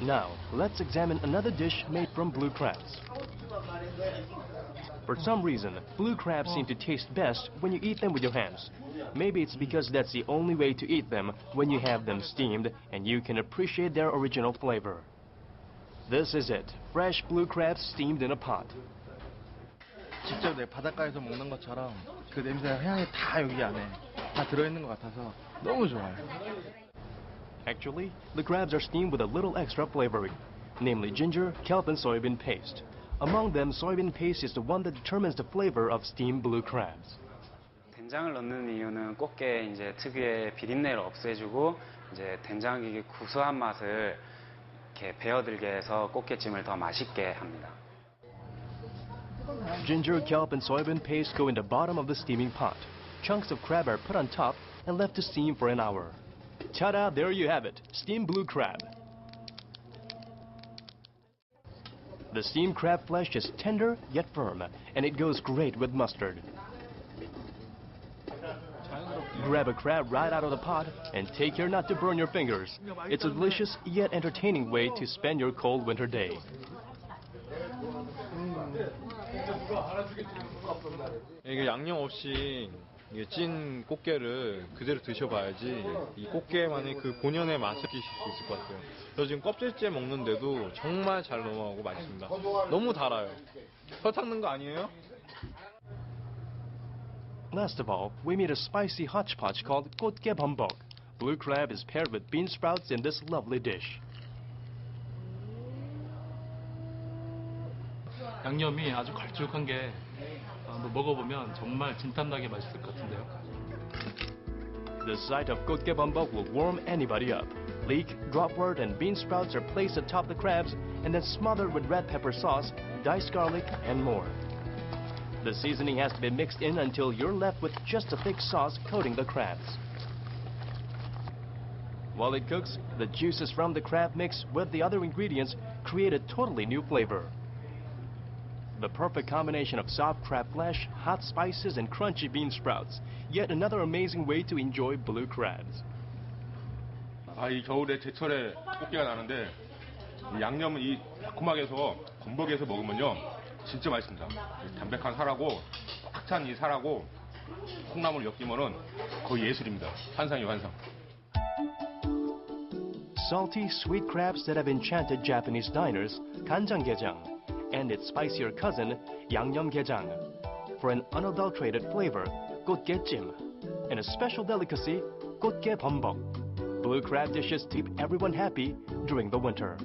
Now, let's examine another dish made from blue crabs. For some reason, blue crabs seem to taste best when you eat them with your hands. Maybe it's because that's the only way to eat them when you have them steamed and you can appreciate their original flavor. This is it, fresh blue crabs steamed in a pot. 직접 내 바닷가에서 먹는 것처럼 그 냄새 향이 다 여기 안에 다 들어있는 것 같아서 너무 좋아요. Actually, the crabs are steamed with a little extra flavoring, namely ginger, kelp, and soybean paste. Among them, soybean paste is the one that determines the flavor of steamed blue crabs. 된장을 넣는 이유는 꽃게 이제 특유의 비린내를 없애주고 이제 된장의 구수한 맛을 이렇게 배어들게 해서 꽃게찜을 더 맛있게 합니다. Ginger, kelp, and soybean paste go in the bottom of the steaming pot. Chunks of crab are put on top and left to steam for an hour. Ta-da, there you have it, steamed blue crab. The steamed crab flesh is tender yet firm, and it goes great with mustard. Grab a crab right out of the pot and take care not to burn your fingers. It's a delicious yet entertaining way to spend your cold winter day. Mm. 이 이게 찐 꽃게를 그대로 드셔봐야지 이 꽃게만의 그 본연의 맛을 느끼실 수 있을 것 같아요. 저 지금 껍질째 먹는데도 정말 잘 넘어가고 맛있습니다. 너무 달아요. 설탕 넣은 거 아니에요? Last of all, we made a spicy hodgepodge called kotge bambok. Blue crab is paired with bean sprouts in this lovely dish. 양념이 아주 걸쭉한 게 아, 뭐 먹어보면 정말 진땀나게 맛있을 것 같은데요. The sight of kotge bambok will warm anybody up. Leek, dropwort, and bean sprouts are placed atop the crabs and then smothered with red pepper sauce, diced garlic, and more. The seasoning has to be mixed in until you're left with just a thick sauce coating the crabs. While it cooks, the juices from the crab mix with the other ingredients create a totally new flavor. The perfect combination of soft crab flesh, hot spices, and crunchy bean sprouts. Yet another amazing way to enjoy blue crabs. 아, 이 겨울에 제철에 꽃게가 나는데 이 양념은 이 달콤하게 해서 건더기에서 먹으면요 진짜 맛있습니다. 이 담백한 살하고 꽉 찬 이 살하고 콩나물 엮이면은 거의 예술입니다. 환상이에요 환상. Salty, sweet crabs that have enchanted Japanese diners, 간장게장, and its spicier cousin, Yangnyeom Gejang. For an unadulterated flavor, gotgejjim. And a special delicacy, gotge Blue crab dishes keep everyone happy during the winter.